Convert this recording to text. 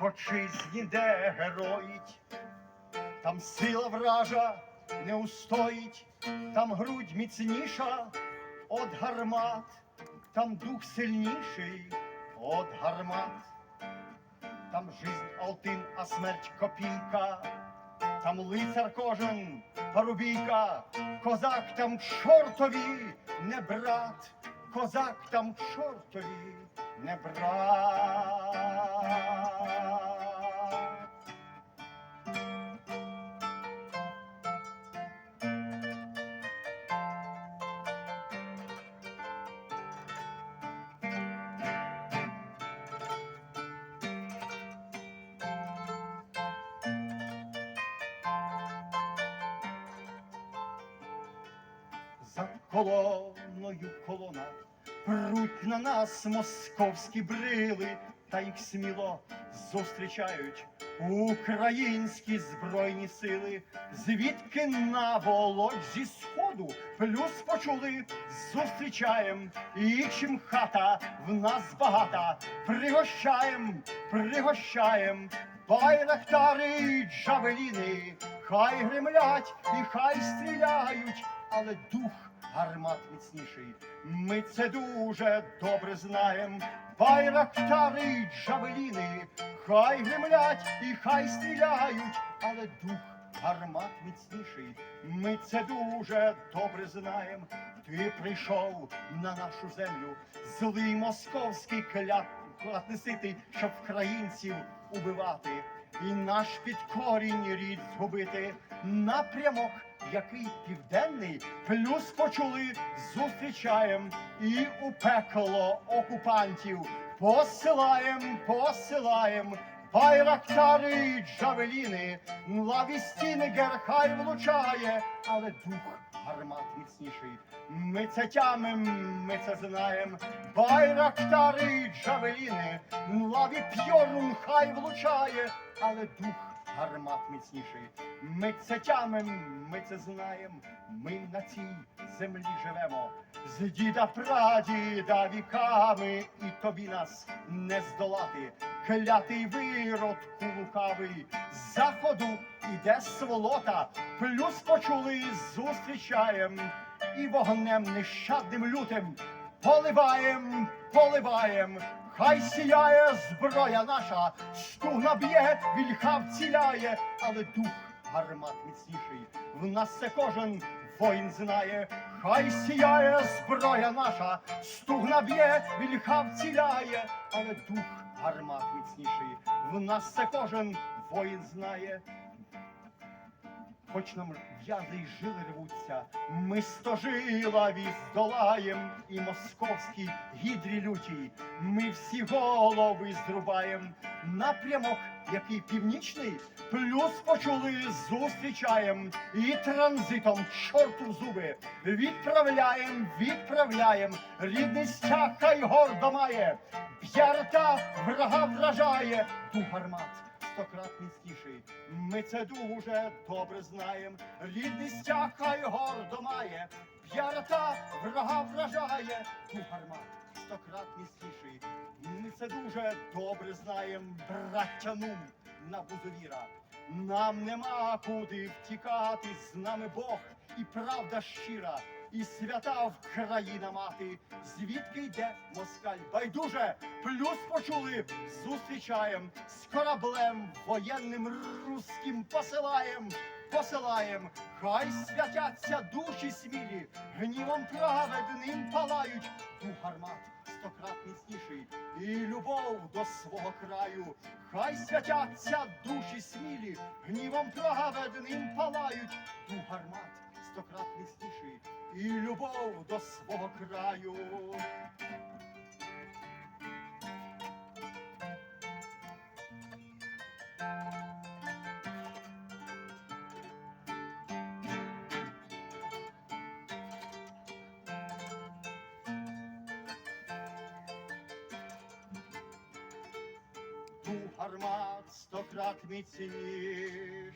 отчизні, де героїть, там сила вража не устоїть, там грудь міцніша от гармат, там дух сильніший от гармат, там жизнь алтин, а смерть копійка, там лицар кожен парубійка, козак там чортові не брат, козак там чортові не брат. Колоною колона пруть на нас московські брили, та їх сміло зустрічають українські збройні сили, звідки на володь зі сходу плюс почули, зустрічаєм, і чим хата в нас багата, пригощаєм, пригощаєм, байрактари й джавеліни, хай гремлять і хай стріляють, але дух гармат міцніший. Ми це дуже добре знаєм. Байрактари й джавеліни, хай гремлять і хай стріляють, але дух гармат міцніший. Ми це дуже добре знаєм. Ти прийшов на нашу землю, злий московський кляп клятнеситий, щоб українців убивати. І наш підкорінь рід згубити напрямок, який південний, плюс почули, зустрічаєм і у пекло окупантів посилаєм, посилаєм. Байрактари й джавеліни, лаві стіни герхай влучає, але дух гармат міцніший. Ми це тямим, ми це знаєм. Байрактари й джавеліни, лаві п'yorун хай влучає, але дух гармат міцніший. Ми це тямим, ми це знаєм. Ми на цій землі живемо. З діда прадіда віками, і тобі нас не здолати. Клятий виродку лукавий, з заходу іде сволота, плюс почули, зустрічаєм, і вогнем нещадним лютим поливаєм, поливаєм, хай сіяє зброя наша, стугна б'є, вільха вціляє, але дух гармат міцніший. В нас це кожен воїн знає, хай сіяє зброя наша, стугна б'є, вільха вціляє, але дух гармат міцніший. В нас це кожен воїн знає. Хоч нам в'язи й жили рвуться, ми стожилаві здолаєм і московській гідрі лютій. Ми всі голови зрубаєм. Напрямок, який північний, плюс почули, зустрічаєм і транзитом чорту зуби відправляєм, відправляєм. Рідний стяг хай гордо має, п'ярта врага вражає, дух гармат стократ міцніший. Ми це дуже добре знаєм. Рідний стяг хай гордо має, п'ярота врага вражає, дух гармат стократ міцніший. Ми це дуже добре знаєм, браття Нум на бузовіра. Нам нема куди втікати, з нами Бог і правда щира, і свята Вкраїна мати, звідки йде москаль? Байдуже, плюс почули, зустрічаєм з кораблем воєнним руським посилаєм, посилаєм, хай святяться душі смілі, гнівом праведним палають, дух гармат стократ міцніший, і любов до свого краю, хай святяться душі смілі, гнівом праведним палають, дух гармат стократ міцніший, і любов до свого краю. Гармат стократ міцніш.